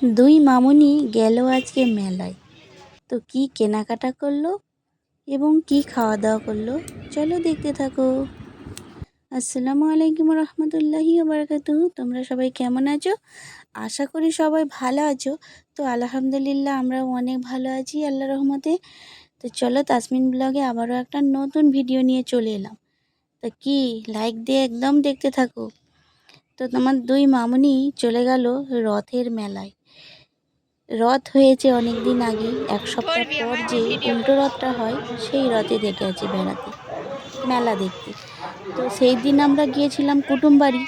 দুই মামুনি গেল আজকে মেলায়। তো কি কেনাকাটা করল এবং কি খাওয়া দাওয়া করল? চলো দেখতে থাকো। আসসালামু আলাইকুম রহমতুল্লাহি বারাকাতু তোমরা সবাই কেমন আছো? আশা করি সবাই ভালো আছো। তো আলহামদুলিল্লাহ আমরা অনেক ভালো আছি আল্লাহ রহমতে। তো চলো তাসমিন ব্লগে আবারও একটা নতুন ভিডিও নিয়ে চলে এলাম। তো কি লাইক দিয়ে একদম দেখতে থাকো। তো তোমার দুই মামুনি চলে গেল রথের মেলায়। রথ হয়েছে অনেক দিন আগে এক সপ্তাহ পর যে উল্টো রথটা হয় সেই রথে দেখে আছে বেড়াতে। মেলা দেখতে। তো সেই দিন আমরা গিয়েছিলাম কুটুম বাড়ি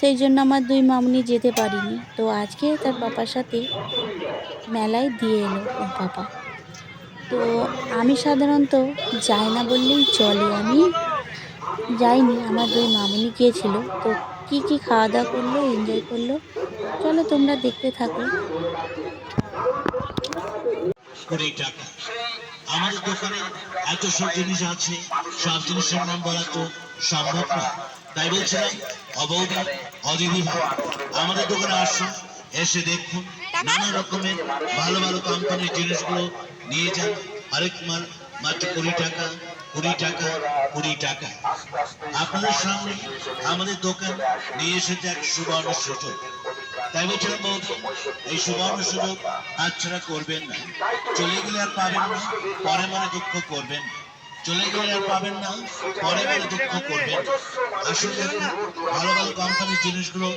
সেই জন্য আমার দুই মামনি যেতে পারিনি। তো আজকে তার বাবার সাথে মেলায় দিয়ে এলো ওর পাপা। তো আমি সাধারণত যাই না বললেই চলে। আমি যাইনি আমার দুই মামনি গিয়েছিল। তো কি কি খাওয়া দাওয়া করল এনজয় করল? চলো তোমরা দেখতে থাকো। আমাদের দোকানে এত সব জিনিস আছে, সব জিনিসের নাম বলা তো সম্ভব না। তাই বলছিলাম অবৌদি অদিদি আমাদের দোকানে আসুন এসে দেখুন, নানা রকমের ভালো ভালো কোম্পানির জিনিসগুলো নিয়ে যান। আরেক মাল, মাত্র কুড়ি টাকা কুড়ি টাকা কুড়ি টাকা। আপনাদের সামনে আমাদের দোকান নিয়ে এসেছে এক সুবর্ণ সুযোগ। তাই বলছিলাম বৌদি, এই সুবর্ণ সুযোগ হাতছাড়া করবেন না। চলে গেলে আর পাবেন না, পরে মনে দুঃখ করবেন চলে গেলে আর পাবেন না, পরে মনে দুঃখ করবেন দেখুন, ভালো ভালো কোম্পানির জিনিসগুলো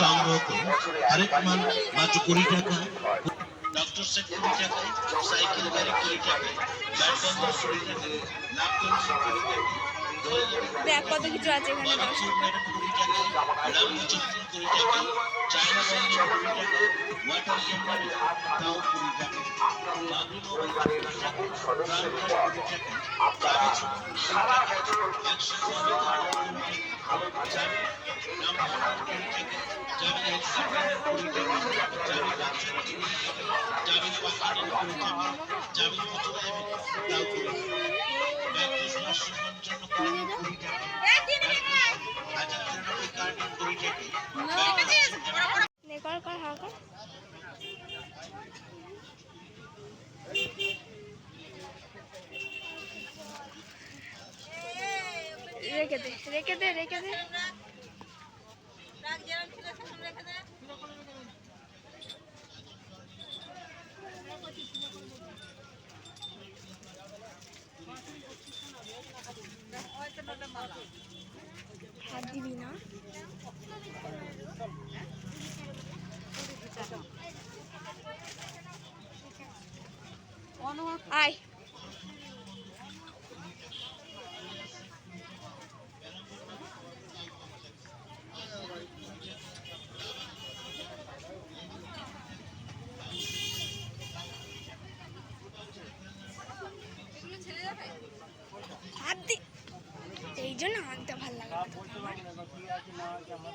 সংগ্রহ করুন। আরেক মাল মাত্র কুড়ি টাকা। ডক্টর সাইকেল গাড়ি কুড়ি দোল দেখ কত কিছু আছে এখানে? দশ টাকা। চন্দ্র কুড়ি টাকা চায়না টাকা ওয়াটার ক্যামেরা তাও কুড়ি টাকা মোবাইল কুড়ি টাকা প্রাণ কুড়ি টাকা চাবি কুড়ি টাকা একশো চাবি ধারা কুড়ি টাকা চাবি নাম্বার কুড়ি টাকা চাবি হেডসেট কুড়ি টাকা চাবি বাচ্চা কুড়ি টাকা চাবি পাখানো কুড়ি টাকা চাবি মতো দেবে তাও কুড়ি টাকা ব্যাগটি সমস্যার জন্য কুড়ি টাকা হাজার তিরানব্বই কার্টুন কুড়ি টাকা নে কর কর হাও কর রেখে দে রেখে দে। হাত দিবি না আয় হাত দি এই জন্য আমাকে ভালো লাগে না তোকে আমার।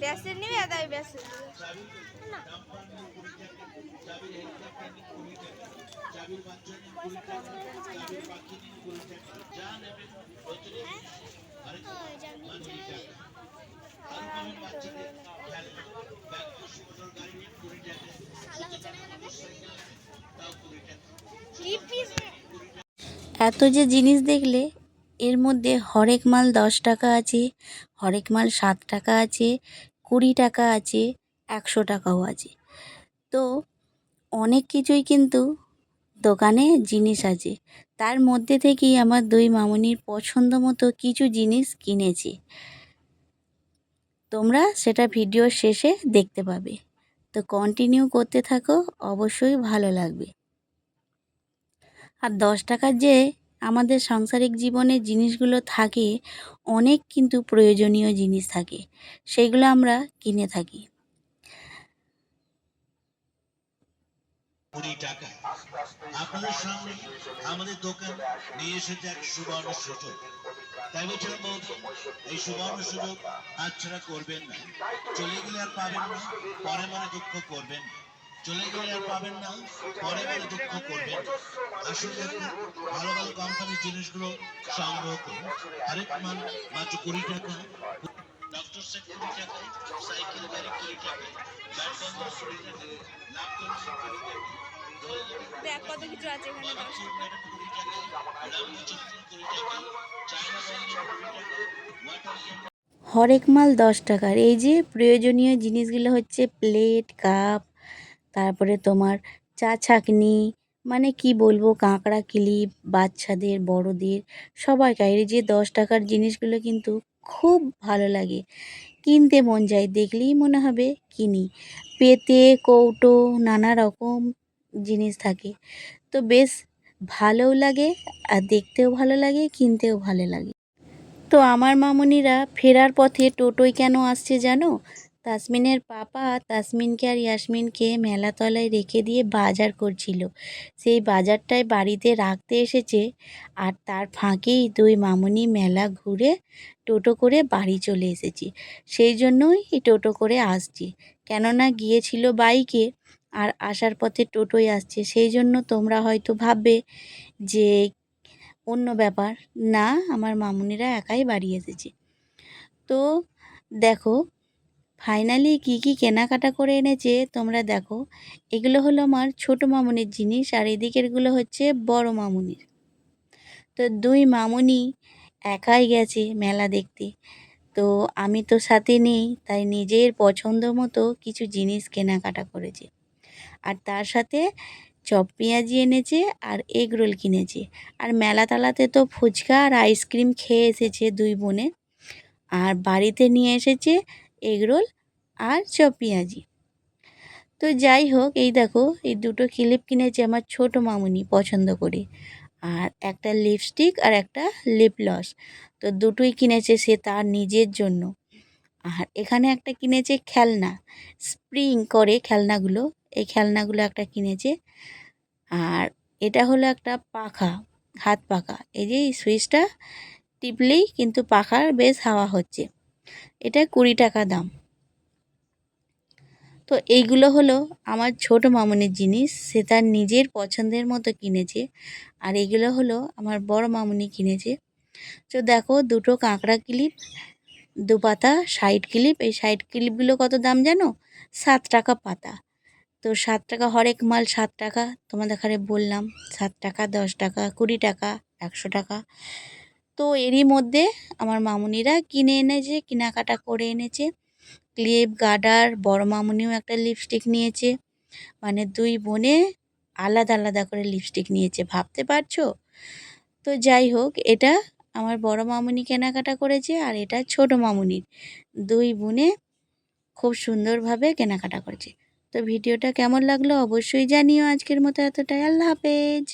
বেসন নিবি তাই বেসন না এত যে জিনিস দেখলে এর মধ্যে হরেক মাল দশ টাকা আছে, হরেক মাল সাত টাকা আছে, কুড়ি টাকা আছে, একশো টাকাও আছে। তো অনেক কিছুই কিন্তু দোকানে জিনিস আছে। তার মধ্যে থেকেই আমার দুই মামুনির পছন্দ মতো কিছু জিনিস কিনেছি। তোমরা সেটা ভিডিওর শেষে দেখতে পাবে। তো কন্টিনিউ করতে থাকো, অবশ্যই ভালো লাগবে। আর দশ টাকার যে আমাদের সাংসারিক জীবনে জিনিসগুলো থাকে, অনেক কিন্তু প্রয়োজনীয় জিনিস থাকে সেইগুলো আমরা কিনে থাকি। টাকা। আপনাদের সামনে আমাদের দোকান নিয়ে এসেছে এক সুবর্ণ সুযোগ। তাই বলছিলাম বৌদি এই সুবর্ণ সুযোগ করবেন না। চলে গেলে আর পাবেন না, পরে মনে দুঃখ করবেন না। চলে গেলে আর পাবেন না পরে মনে দুঃখ করবেন। দেখুন ভালো ভালো কোম্পানির জিনিসগুলো সংগ্রহ করুন। আরেক মাল মাত্র কুড়ি টাকা। ডক্টর সেট কুড়ি টাকায় সাইকেল গাড়ি কুড়ি টাকায় ব্যাট কুড়ি টাকায় ল্যাপটপ কুড়ি টাকায় দেখ কত কিছু আছে এখানে? হরেক মাল দশ টাকার। এই যে প্রয়োজনীয় জিনিসগুলো হচ্ছে প্লেট কাপ তারপরে তোমার চা ছাঁকনি মানে কি বলব, কাঁকড়া ক্লিপ, বাচ্চাদের, বড়দের সবাইকার যে দশ টাকার জিনিসগুলো কিন্তু খুব ভালো লাগে। কিনতে মন যায়, দেখলেই মনে হবে কিনি। পেতে, কৌটো, নানা রকম জিনিস থাকে। তো বেশ ভালোও লাগে, আর দেখতেও ভালো লাগে, কিনতেও ভালো লাগে। তো আমার মামুনিরা ফেরার পথে টোটোয় কেন আসছে জানো? তাসমিনের পাপা তাসমিনকে আর ইয়াসমিনকে মেলাতলায় রেখে দিয়ে বাজার করছিল। সেই বাজারটায় বাড়িতে রাখতে এসেছে আর তার ফাঁকেই দুই মামুনি মেলা ঘুরে টোটো করে বাড়ি চলে এসেছি। সেই জন্যই এই টোটো করে আসছি। কেননা গিয়েছিল বাইকে আর আসার পথে টোটোয় আসছে। সেই জন্য তোমরা হয়তো ভাববে যে অন্য ব্যাপার। না, আমার মামুনিরা একাই বাড়ি এসেছে। তো দেখো ফাইনালি কি কি কেনাকাটা করে এনেছে তোমরা দেখো। এগুলো হলো আমার ছোট মামুনির জিনিস আর এদিকেরগুলো হচ্ছে বড় মামুনির। তো দুই মামুনি একাই গেছে মেলা দেখতে। তো আমি তো সাথে নেই, তাই নিজের পছন্দ মতো কিছু জিনিস কেনাকাটা করেছে। আর তার সাথে চপ পেঁয়াজি এনেছে আর এগ রোল কিনেছে। আর মেলা তালাতে তো ফুচকা আর আইসক্রিম খেয়ে এসেছে দুই বোনে। আর বাড়িতে নিয়ে এসেছে এগ রোল আর চপ পেঁয়াজি। তো যাই হোক এই দেখো, এই দুটো ক্লিপ কিনেছে আমার ছোট মামুনি পছন্দ করে। আর একটা লিপস্টিক আর একটা লিপ লস তো দুটোই কিনেছে সে তার নিজের জন্য। আর এখানে একটা কিনেছে খেলনা। স্প্রিং করে খেলনাগুলো। এই খেলনাগুলো একটা কিনেছে। আর এটা হলো একটা পাখা, হাত পাখা। এই যে সুইচটা টিপলেই কিন্তু পাখার বেশ হাওয়া হচ্ছে। এটা কুড়ি টাকা দাম। তো এইগুলো হলো আমার ছোট মামুনির জিনিস। সে তার নিজের পছন্দের মতো কিনেছে। আর এগুলো হলো আমার বড় মামুনি কিনেছে। তো দেখো, দুটো কাঁকড়া ক্লিপ দু পাতা সাইড ক্লিপ। এই সাইড ক্লিপগুলো কত দাম জানো? সাত টাকা পাতা। তো সাত টাকা, হরেক মাল সাত টাকা। তোমাদের ঘরে বললাম, সাত টাকা, দশ টাকা, কুড়ি টাকা, একশো টাকা। তো এরই মধ্যে আমার মামুনিরা কিনে এনেছে, কেনাকাটা করে এনেছে। ক্লিপ গার্ডার বড় মামুনিও একটা লিপস্টিক নিয়েছে। মানে দুই বোনে আলাদা আলাদা করে লিপস্টিক নিয়েছে, ভাবতে পারছ? তো যাই হোক, এটা আমার বড় মামুনি কেনাকাটা করেছে আর এটা ছোট মামুনির। দুই বোনে খুব সুন্দরভাবে কেনাকাটা করেছে। তো ভিডিওটা কেমন লাগল অবশ্যই জানিও। আজকের মতো এতটাই। আল্লাহ হাফেজ।